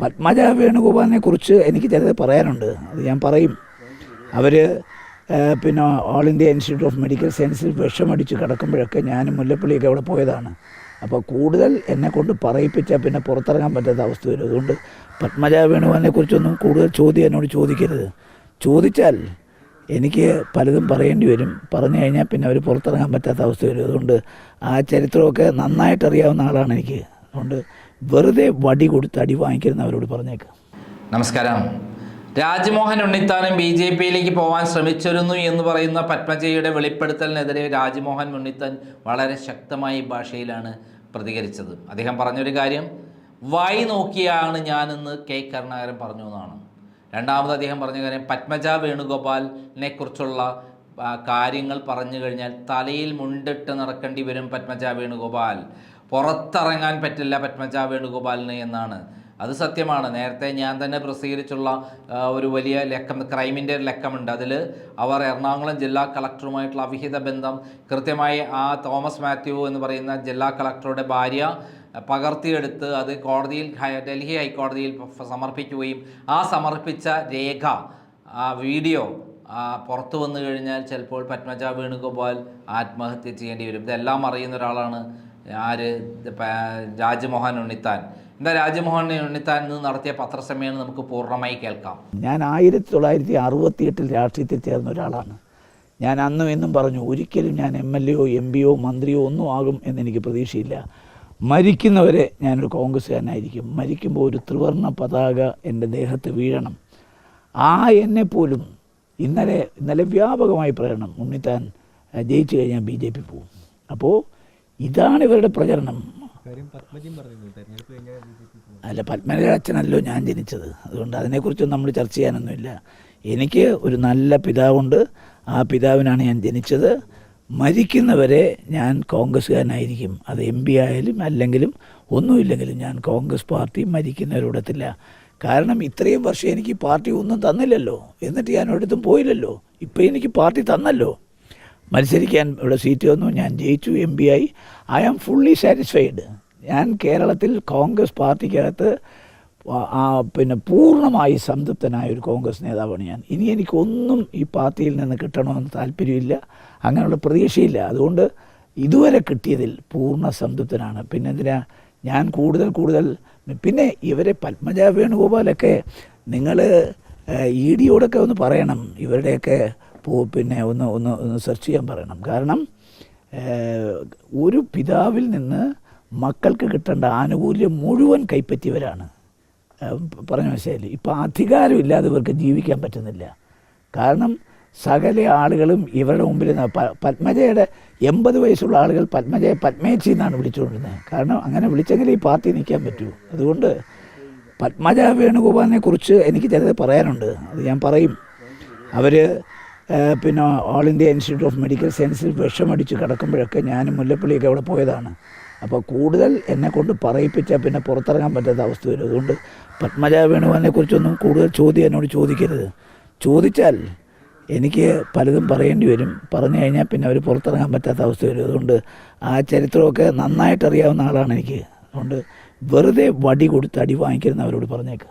പത്മജ വേണുഗോപാലിനെ കുറിച്ച് എനിക്ക് ചിലത് പറയാനുണ്ട്. അത് ഞാൻ പറയും. അവർ പിന്നെ all India institute of medical സയൻസിൽ വിഷമടിച്ച് കിടക്കുമ്പോഴൊക്കെ ഞാനും മുല്ലപ്പള്ളിയൊക്കെ അവിടെ പോയതാണ്. അപ്പോൾ കൂടുതൽ എന്നെ കൊണ്ട് പറയിപ്പിച്ചാൽ പിന്നെ പുറത്തിറങ്ങാൻ പറ്റാത്ത അവസ്ഥ വരും. അതുകൊണ്ട് പത്മജ വേണുഗോപാലിനെ കുറിച്ചൊന്നും കൂടുതൽ ചോദ്യം എന്നോട് ചോദിക്കരുത്. ചോദിച്ചാൽ എനിക്ക് പലതും പറയേണ്ടി വരും. പറഞ്ഞു കഴിഞ്ഞാൽ പിന്നെ അവർ പുറത്തിറങ്ങാൻ പറ്റാത്ത അവസ്ഥ വരും. അതുകൊണ്ട് ആ ചരിത്രമൊക്കെ നന്നായിട്ട് അറിയാവുന്ന ആളാണ് എനിക്ക്. അതുകൊണ്ട് വെറുതെ വടി കൊടുത്ത് അടി വാങ്ങിക്കരുന്ന് അവരോട് പറഞ്ഞേക്ക്. നമസ്കാരം. രാജ്മോഹൻ ഉണ്ണിത്താനും ബി ജെ പിയിലേക്ക് പോകാൻ ശ്രമിച്ചിരുന്നു എന്ന് പറയുന്ന പത്മജയുടെ വെളിപ്പെടുത്തലിനെതിരെ രാജ്മോഹൻ ഉണ്ണിത്താൻ വളരെ ശക്തമായ ഭാഷയിലാണ് പ്രതികരിച്ചത്. അദ്ദേഹം പറഞ്ഞൊരു കാര്യം വായി നോക്കിയാണ് ഞാനെന്ന് കെ കരുണാകരൻ പറഞ്ഞു എന്നാണ്. രണ്ടാമത് അദ്ദേഹം പറഞ്ഞ കാര്യം പത്മജ വേണുഗോപാലിനെ കുറിച്ചുള്ള കാര്യങ്ങൾ പറഞ്ഞു കഴിഞ്ഞാൽ തലയിൽ മുണ്ടിട്ട് നടക്കേണ്ടി വരും പത്മജ വേണുഗോപാൽ. പുറത്തിറങ്ങാൻ പറ്റില്ല പത്മജ വേണുഗോപാലിന് എന്നാണ്. അത് സത്യമാണ്. നേരത്തെ ഞാൻ തന്നെ പ്രസിദ്ധീകരിച്ചുള്ള ഒരു വലിയ ലക്കം ക്രൈമിന്റെ ലക്കമുണ്ട്. അതിൽ അവർ എറണാകുളം ജില്ലാ കളക്ടറുമായിട്ടുള്ള അവിഹിത ബന്ധം കൃത്യമായി ആ തോമസ് മാത്യു എന്ന് പറയുന്ന ജില്ലാ കളക്ടറുടെ ഭാര്യ പകർത്തിയെടുത്ത് അത് കോടതിയിൽ ഡൽഹി ഹൈക്കോടതിയിൽ സമർപ്പിക്കുകയും ആ സമർപ്പിച്ച രേഖ ആ വീഡിയോ പുറത്തു വന്നു കഴിഞ്ഞാൽ ചിലപ്പോൾ പത്മജ വേണുഗോപാൽ ആത്മഹത്യ ചെയ്യേണ്ടി വരും. ഇതെല്ലാം അറിയുന്ന ഒരാളാണ് ആര്? രാജ്മോഹൻ ഉണ്ണിത്താൻ. എന്താ രാജ്മോഹൻ ഉണ്ണിത്താൻ നിന്ന് നടത്തിയ പത്രസമ്മേളനം നമുക്ക് പൂർണമായി കേൾക്കാം. ഞാൻ ആയിരത്തി തൊള്ളായിരത്തി അറുപത്തി എട്ടിൽ രാഷ്ട്രീയത്തിൽ ചേർന്ന ഒരാളാണ്. ഞാൻ അന്നും എന്നും പറഞ്ഞു ഒരിക്കലും ഞാൻ എം എൽ എയോ എം പിയോ മന്ത്രിയോ ഒന്നും ആകും എന്നെനിക്ക് പ്രതീക്ഷയില്ല. മരിക്കുന്നവരെ ഞാനൊരു കോൺഗ്രസ്സുകാരനായിരിക്കും. മരിക്കുമ്പോൾ ഒരു ത്രിവർണ പതാക എന്റെ ദേഹത്ത് വീഴണം. ആ എന്നെ പോലും ഇന്നലെ ഇന്നലെ വ്യാപകമായി പ്രകടനം ഉണ്ണിത്താൻ ജയിച്ചു കഴിഞ്ഞാൽ ബി ജെ പി പോകും. അപ്പോൾ ഇതാണ് ഇവരുടെ പ്രചരണം. അല്ല പത്മനാഭ അച്ഛനല്ലോ ഞാൻ ജനിച്ചത്. അതുകൊണ്ട് അതിനെക്കുറിച്ചൊന്നും നമ്മൾ ചർച്ച ചെയ്യാനൊന്നുമില്ല. എനിക്ക് ഒരു നല്ല പിതാവുണ്ട്. ആ പിതാവിനാണ് ഞാൻ ജനിച്ചത്. മരിക്കുന്നവരെ ഞാൻ കോൺഗ്രസ്സുകാരനായിരിക്കും. അത് എം പി ആയാലും അല്ലെങ്കിലും ഒന്നുമില്ലെങ്കിലും ഞാൻ കോൺഗ്രസ് പാർട്ടി മരിക്കുന്നവരോടത്തില്ല. കാരണം ഇത്രയും വർഷം എനിക്ക് പാർട്ടി ഒന്നും തന്നില്ലല്ലോ. എന്നിട്ട് ഞാൻ ഒരിടത്തും പോയില്ലല്ലോ. ഇപ്പം എനിക്ക് പാർട്ടി തന്നല്ലോ. മത്സരിക്കാൻ ഇവിടെ സീറ്റ് വന്നു. ഞാൻ ജയിച്ചു എം പി ആയി. ഐ ആം ഫുള്ളി സാറ്റിസ്ഫൈഡ് ഞാൻ കേരളത്തിൽ കോൺഗ്രസ് പാർട്ടിക്കകത്ത് പിന്നെ പൂർണമായി സംതൃപ്തനായ ഒരു കോൺഗ്രസ് നേതാവാണ് ഞാൻ. ഇനി എനിക്കൊന്നും ഈ പാർട്ടിയിൽ നിന്ന് കിട്ടണമെന്ന് താല്പര്യമില്ല. അങ്ങനെയുള്ള പ്രതീക്ഷയില്ല. അതുകൊണ്ട് ഇതുവരെ കിട്ടിയതിൽ പൂർണ സംതൃപ്തനാണ്. പിന്നെ എന്തിനാ ഞാൻ കൂടുതൽ കൂടുതൽ പിന്നെ ഇവരെ പത്മജ വേണുഗോപാലൊക്കെ നിങ്ങൾ ഇ ഡിയോടൊക്കെ ഒന്ന് പറയണം. ഇവരുടെയൊക്കെ പിന്നെ ഒന്ന് ഒന്ന് ഒന്ന് സെർച്ച് ചെയ്യാൻ പറയണം. കാരണം ഒരു പിതാവിൽ നിന്ന് മക്കൾക്ക് കിട്ടേണ്ട ആനുകൂല്യം മുഴുവൻ കൈപ്പറ്റിയവരാണ്. പറഞ്ഞ മനസ്സിലായില്ലേ? ഇപ്പോൾ അധികാരമില്ലാതെ ഇവർക്ക് ജീവിക്കാൻ പറ്റുന്നില്ല. കാരണം സകല ആളുകളും ഇവരുടെ മുമ്പിൽ പത്മജയുടെ എൺപത് വയസ്സുള്ള ആളുകൾ പത്മജയെ പത്മേച്ചി എന്നാണ് വിളിച്ചുകൊണ്ടിരുന്നത്. കാരണം അങ്ങനെ വിളിച്ചെങ്കിൽ ഈ പാർട്ടി നിൽക്കാൻ പറ്റൂ. അതുകൊണ്ട് പത്മജ വേണുഗോപാലിനെ കുറിച്ച് എനിക്ക് ചിലത് പറയാനുണ്ട്. അത് ഞാൻ പറയും. അവർ പിന്നെ all India institute of medical സയൻസിൽ വിഷമടിച്ച് കിടക്കുമ്പോഴൊക്കെ ഞാൻ മുല്ലപ്പള്ളിയൊക്കെ അവിടെ പോയതാണ്. അപ്പോൾ കൂടുതൽ എന്നെ കൊണ്ട് പറയിപ്പിച്ചാൽ പിന്നെ പുറത്തിറങ്ങാൻ പറ്റാത്ത അവസ്ഥ വരും. അതുകൊണ്ട് പത്മജ വേണുവാനെ കുറിച്ചൊന്നും കൂടുതൽ ചോദ്യം എന്നോട് ചോദിക്കരുത്. ചോദിച്ചാൽ എനിക്ക് പലതും പറയേണ്ടി വരും. പറഞ്ഞു കഴിഞ്ഞാൽ പിന്നെ അവർ പുറത്തിറങ്ങാൻ പറ്റാത്ത അവസ്ഥ വരും. അതുകൊണ്ട് ആ ചരിത്രമൊക്കെ നന്നായിട്ട് അറിയാവുന്ന ആളാണ് എനിക്ക്. അതുകൊണ്ട് വെറുതെ വടി കൊടുത്ത് അടി വാങ്ങിക്കരുന്ന് അവരോട് പറഞ്ഞേക്ക്.